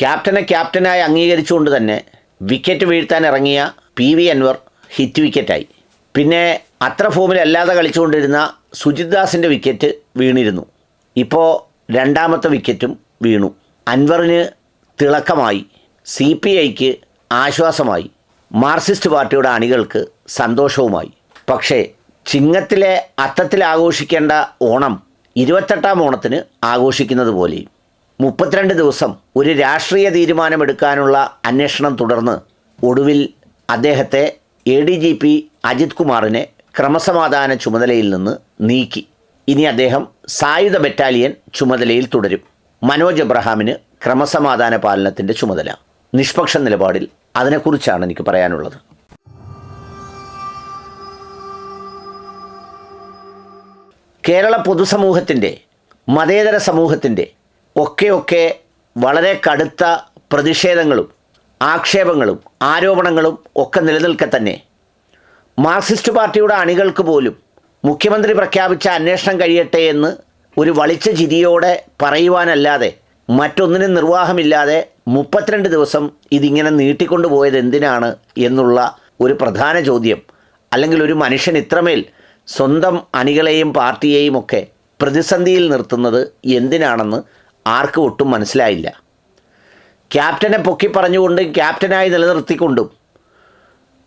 ക്യാപ്റ്റനെ ക്യാപ്റ്റനായി അംഗീകരിച്ചുകൊണ്ട് തന്നെ വിക്കറ്റ് വീഴ്ത്താൻ ഇറങ്ങിയ പി വി അൻവർ ഹിറ്റ് വിക്കറ്റായി പിന്നെ അത്ര ഫോമിലല്ലാതെ കളിച്ചുകൊണ്ടിരുന്ന സുജിത് ദാസിന്റെ വിക്കറ്റ് വീണിരുന്നു. ഇപ്പോൾ രണ്ടാമത്തെ വിക്കറ്റും വീണു. അൻവറിന് തിളക്കമായി. സി പി ഐക്ക് ആശ്വാസമായി. മാർക്സിസ്റ്റ് പാർട്ടിയുടെ അണികൾക്ക് സന്തോഷവുമായി. പക്ഷേ ചിങ്ങത്തിലെ അത്തത്തിൽ ആഘോഷിക്കേണ്ട ഓണം ഇരുപത്തെട്ടാം ഓണത്തിന് ആഘോഷിക്കുന്നത് പോലെയും. മുപ്പത്തിരണ്ട് ദിവസം ഒരു രാഷ്ട്രീയ തീരുമാനമെടുക്കാനുള്ള അന്വേഷണം തുടർന്ന് ഒടുവിൽ അദ്ദേഹത്തെ A D G P Ajith കുമാറിനെ ക്രമസമാധാന ചുമതലയിൽ നിന്ന് നീക്കി. ഇനി അദ്ദേഹം സായുധ ബറ്റാലിയൻ ചുമതലയിൽ തുടരും. മനോജ് എബ്രഹാമിന് ക്രമസമാധാന പാലനത്തിന്റെ ചുമതല. നിഷ്പക്ഷ നിലപാടിൽ അതിനെക്കുറിച്ചാണ് എനിക്ക് പറയാനുള്ളത്. കേരള പൊതുസമൂഹത്തിന്റെ മതേതര സമൂഹത്തിന്റെ ഒക്കെ ഒക്കെ വളരെ കടുത്ത പ്രതിഷേധങ്ങളും ആക്ഷേപങ്ങളും ആരോപണങ്ങളും ഒക്കെ നിലനിൽക്കെ തന്നെ മാർക്സിസ്റ്റ് പാർട്ടിയുടെ അണികൾക്ക് പോലും മുഖ്യമന്ത്രി പ്രഖ്യാപിച്ച അന്വേഷണം കഴിയട്ടെ എന്ന് ഒരു വളിച്ച ചിരിയോടെ പറയുവാനല്ലാതെ മറ്റൊന്നിനും നിർവാഹമില്ലാതെ മുപ്പത്തിരണ്ട് ദിവസം ഇതിങ്ങനെ നീട്ടിക്കൊണ്ടുപോയത് എന്തിനാണ് എന്നുള്ള ഒരു പ്രധാന ചോദ്യം അല്ലെങ്കിൽ ഒരു മനുഷ്യൻ ഇത്രമേൽ സ്വന്തം അണികളെയും പാർട്ടിയെയും ഒക്കെ പ്രതിസന്ധിയിൽ നിർത്തുന്നത് എന്തിനാണെന്ന് ആർക്കും ഒട്ടും മനസ്സിലായില്ല. ക്യാപ്റ്റനെ പൊക്കി പറഞ്ഞുകൊണ്ട് ക്യാപ്റ്റനായി നിലനിർത്തിക്കൊണ്ടും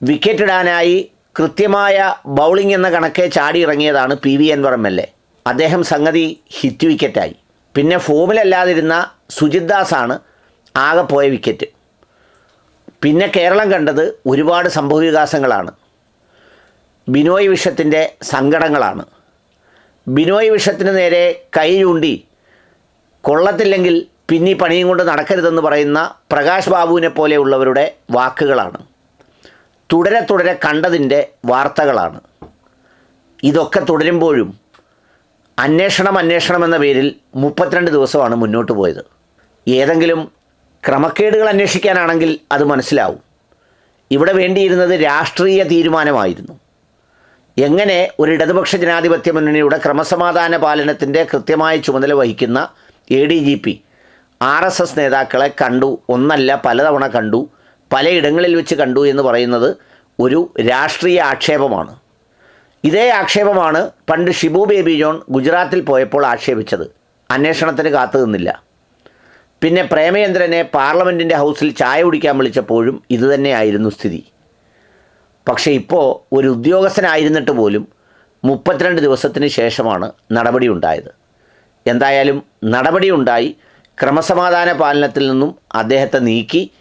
വിക്കറ്റ് ഇടാനായി കൃത്യമായ ബൗളിംഗ് എന്ന കണക്കെ ചാടി ഇറങ്ങിയതാണ് P V Anvar M L A. അദ്ദേഹം സംഗതി ഹിറ്റ് വിക്കറ്റായി. പിന്നെ ഫോമിലല്ലാതിരുന്ന സുജിത് ദാസാണ് ആകെ പോയ വിക്കറ്റ്. പിന്നെ കേരളം കണ്ടത് ഒരുപാട് സംഭവവികാസങ്ങളാണ് ബിനോയ് വിഷത്തിന്റെ സങ്കടങ്ങളാണ്. ബിനോയ് വിഷത്തിന് നേരെ കൈ ചൂണ്ടി കൊള്ളത്തില്ലെങ്കിൽ പിന്നീ പണിയും കൊണ്ട് നടക്കരുതെന്ന് പറയുന്ന പ്രകാശ് ബാബുവിനെ പോലെയുള്ളവരുടെ വാക്കുകളാണ്. തുടരെ തുടരെ കണ്ടതിന്റെ വാർത്തകളാണ്. ഇതൊക്കെ തുടരുമ്പോഴും അന്വേഷണം അന്വേഷണം എന്ന പേരിൽ മുപ്പത്തിരണ്ട് ദിവസമാണ് മുന്നോട്ട് പോയത്. ഏതെങ്കിലും ക്രമക്കേടുകൾ അന്വേഷിക്കാനാണെങ്കിൽ അത് മനസ്സിലാവും. ഇവിടെ വേണ്ടിയിരുന്നത് രാഷ്ട്രീയ തീരുമാനമായിരുന്നു. എങ്ങനെ ഒരു ഇടതുപക്ഷ ജനാധിപത്യ മുന്നണിയുടെ ക്രമസമാധാന പാലനത്തിന്റെ കൃത്യമായ ചുമതല വഹിക്കുന്ന A D G P R S S നേതാക്കളെ കണ്ടു ഒന്നല്ല പലതവണ കണ്ടു പലയിടങ്ങളിൽ വെച്ച് കണ്ടു എന്ന് പറയുന്നത് ഒരു രാഷ്ട്രീയ ആക്ഷേപമാണ്. ഇതേ ആക്ഷേപമാണ് പണ്ട് ഷിബു ബേബി ജോൺ ഗുജറാത്തിൽ പോയപ്പോൾ ആക്ഷേപിച്ചത്. അന്വേഷണത്തിന് കാത്തു നിന്നില്ല. പിന്നെ പ്രേമചന്ദ്രനെ പാർലമെന്റിന്റെ ഹൗസിൽ ചായ കുടിക്കാൻ വിളിച്ചപ്പോഴും ഇതുതന്നെയായിരുന്നു സ്ഥിതി. പക്ഷേ ഇപ്പോൾ ഒരു ഉദ്യോഗസ്ഥനായിരുന്നിട്ട് പോലും മുപ്പത്തിരണ്ട് ദിവസത്തിന് ശേഷമാണ് നടപടി ഉണ്ടായത്. എന്തായാലും നടപടി ഉണ്ടായി ക്രമസമാധാന പാലനത്തിൽ നിന്നും അദ്ദേഹത്തെ നീക്കി.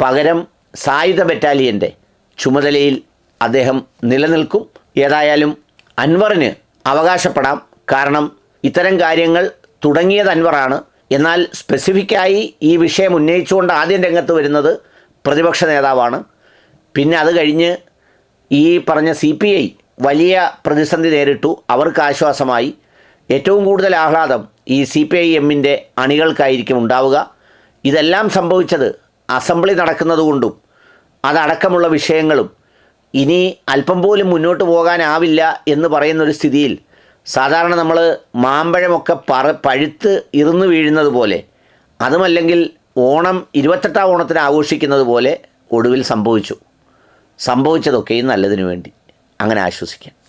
പകരം സായുധ ബറ്റാലിയന്റെ ചുമതലയിൽ അദ്ദേഹം നിലനിൽക്കും. ഏതായാലും അൻവറിന് അവകാശപ്പെടാം. കാരണം ഇത്തരം കാര്യങ്ങൾ തുടങ്ങിയത് അൻവറാണ്. എന്നാൽ സ്പെസിഫിക്കായി ഈ വിഷയം ഉന്നയിച്ചുകൊണ്ട് ആദ്യം രംഗത്ത് വരുന്നത് പ്രതിപക്ഷ നേതാവാണ്. പിന്നെ അത് കഴിഞ്ഞ് ഈ പറഞ്ഞ സി വലിയ പ്രതിസന്ധി നേരിട്ടു. അവർക്ക് ആശ്വാസമായി. ഏറ്റവും കൂടുതൽ ആഹ്ലാദം ഈ സി പി ഐ എമ്മിന്റെ അണികൾക്കായിരിക്കും ഉണ്ടാവുക. ഇതെല്ലാം സംഭവിച്ചത് അസംബ്ലി നടക്കുന്നതുകൊണ്ടും അതടക്കമുള്ള വിഷയങ്ങളും ഇനി അല്പം പോലും മുന്നോട്ട് പോകാനാവില്ല എന്ന് പറയുന്നൊരു സ്ഥിതിയിൽ സാധാരണ നമ്മൾ മാമ്പഴമൊക്കെ പറ പഴുത്ത് ഇരുന്ന് വീഴുന്നത് പോലെ അതുമല്ലെങ്കിൽ ഓണം ഇരുപത്തെട്ടാം ഓണത്തിന് ആഘോഷിക്കുന്നത് പോലെ ഒടുവിൽ സംഭവിച്ചു. സംഭവിച്ചതൊക്കെയും നല്ലതിനു വേണ്ടി. അങ്ങനെ ആശ്വസിക്കാം.